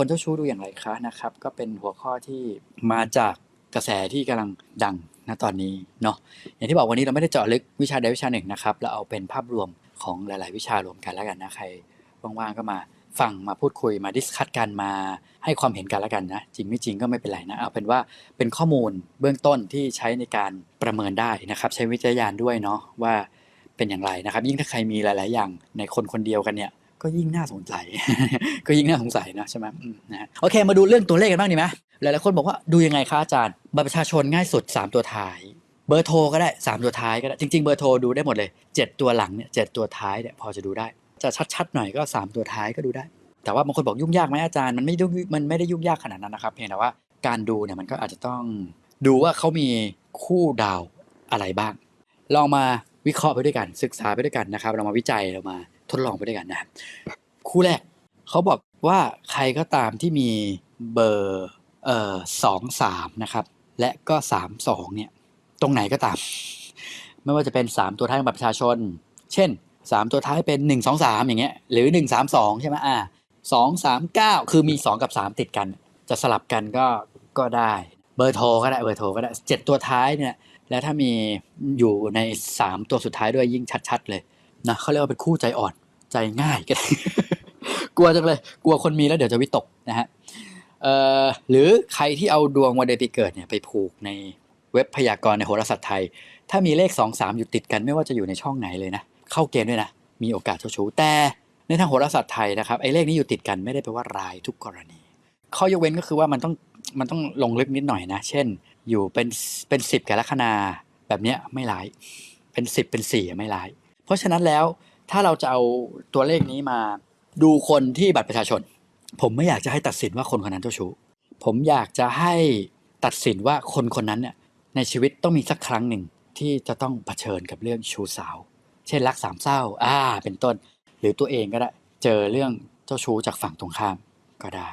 คนเจ้าชู้ดูอย่างไรคะนะครับ ก็เป็นหัวข้อที่มาจากกระแสที่กำลังดังณตอนนี้เนาะอย่างที่บอกวันนี้เราไม่ได้เจาะลึกวิชาใดวิชาหนึ่งนะครับเราเอาเป็นภาพรวมของหลาย ๆ วิชารวมกันแล้วกันนะใครว่างๆก็มาฟังมาพูดคุยมาดิสคัตกันมาให้ความเห็นกันแล้วกันนะจริงไม่จริงก็ไม่เป็นไรนะเอาเป็นว่าเป็นข้อมูลเบื้องต้นที่ใช้ในการประเมินได้นะครับ ใช้วิจารณญาณด้วยเนาะว่าเป็นอย่างไรนะครับ ยิ่งถ้าใครมีหลาย ๆ อย่างในคนคนเดียวกันเนี่ย ก็ยิ่งน่าสงสัยก็ยิ่งน่าสงสัยนะใช่ไหมนะฮะโอเค มาดูเรื่องตัวเลขกันบ้างดีไหมหลายๆคนบอกว่าดูยังไงคะอาจารย์บัตรประชาชนง่ายสุด 3 ตัวท้าย เบอร์โทรก็ได้ 3 ตัวท้ายก็ได้ จริง ๆ เบอร์โทรดูได้หมดเลย 7 ตัวหลังเนี่ยเตัวท้ายเนี่ยพอจะดูได้ จะชัดๆหน่อยก็ 3 ตัวท้ายก็ดูได้ แต่ว่าบางคนบอกยุ่งยากไหมอาจารย์มันไม่ยุ่งมันไม่ได้ยุ่งยากขนาดนั้นนะครับเพียงแต่ว่าการดูเนี่ยมันก็อาจจะต้องดูว่าเขามีคู่ดาวอะไรบ้าง ลองมาวิเคราะห์ไปด้วยกันศึกษาไปด้วยกันนะครับ เรามาวิจัยเรามา ทดลองไปด้วยกันนะครับคู่แรกเขาบอกว่าใครก็ตามที่มีเบอร์เอ่อสองสามนะครับ และก็สามสองเนี่ย ตรงไหนก็ตาม ไม่ว่าจะเป็นสามตัวท้ายของบัตรประชาชน เช่นสามตัวท้ายเป็นหนึ่งสองสามอย่างเงี้ย หรือหนึ่งสามสองใช่ไหมอ่าสองสามเก้าคือมีสองกับสามติดกัน จะสลับกันก็ก็ได้ เบอร์โทรก็ได้เบอร์โทรก็ได้เจ็ดตัวท้ายเนี่ย แล้วถ้ามีอยู่ในสามตัวสุดท้ายด้วยยิ่งชัด ๆ เลย นะเขาเรียกว่าเป็นคู่ใจอ่อนใจง่ายก็ได้กลัวจังเลย กลัวคนมีแล้วเดี๋ยวจะวิตกนะฮะหรือใครที่เอาดวงวันเดือนปีเกิดเนี่ยไปผูกในเว็บพยากรณ์ในโหราศาสตร์ไทย ถ้ามีเลข 2 3 อยู่ติดกันไม่ว่าจะอยู่ในช่องไหนเลยนะ เข้าเกณฑ์ด้วยนะ มีโอกาสเจ้าชู้แต่ในทางโหราศาสตร์ไทยนะครับไอ้เลขนี้อยู่ติดกันไม่ได้แปลว่ารายทุกกรณี ข้อยกเว้นก็คือว่ามันต้องมันต้องลงลึกนิดหน่อยนะ เช่น อยู่เป็นเป็นสิบกับลัคนาแบบเนี้ยไม่ร้าย เป็นสิบเป็นสี่ไม่ร้าย เพราะฉะนั้นแล้วถ้าเราจะเอาตัวเลขนี้มาดูคนที่บัตรประชาชน ผมไม่อยากจะให้ตัดสินว่าคนคนนั้นเจ้าชู้ผมอยากจะให้ตัดสินว่าคนคนนั้นเนี่ยในชีวิตต้องมีสักครั้งหนึ่งที่จะต้องเผชิญกับเรื่องชู้สาว เช่นรักสามเศร้า อ่า เป็นต้น หรือตัวเองก็ได้ เจอเรื่องเจ้าชู้จากฝั่งตรงข้ามก็ได้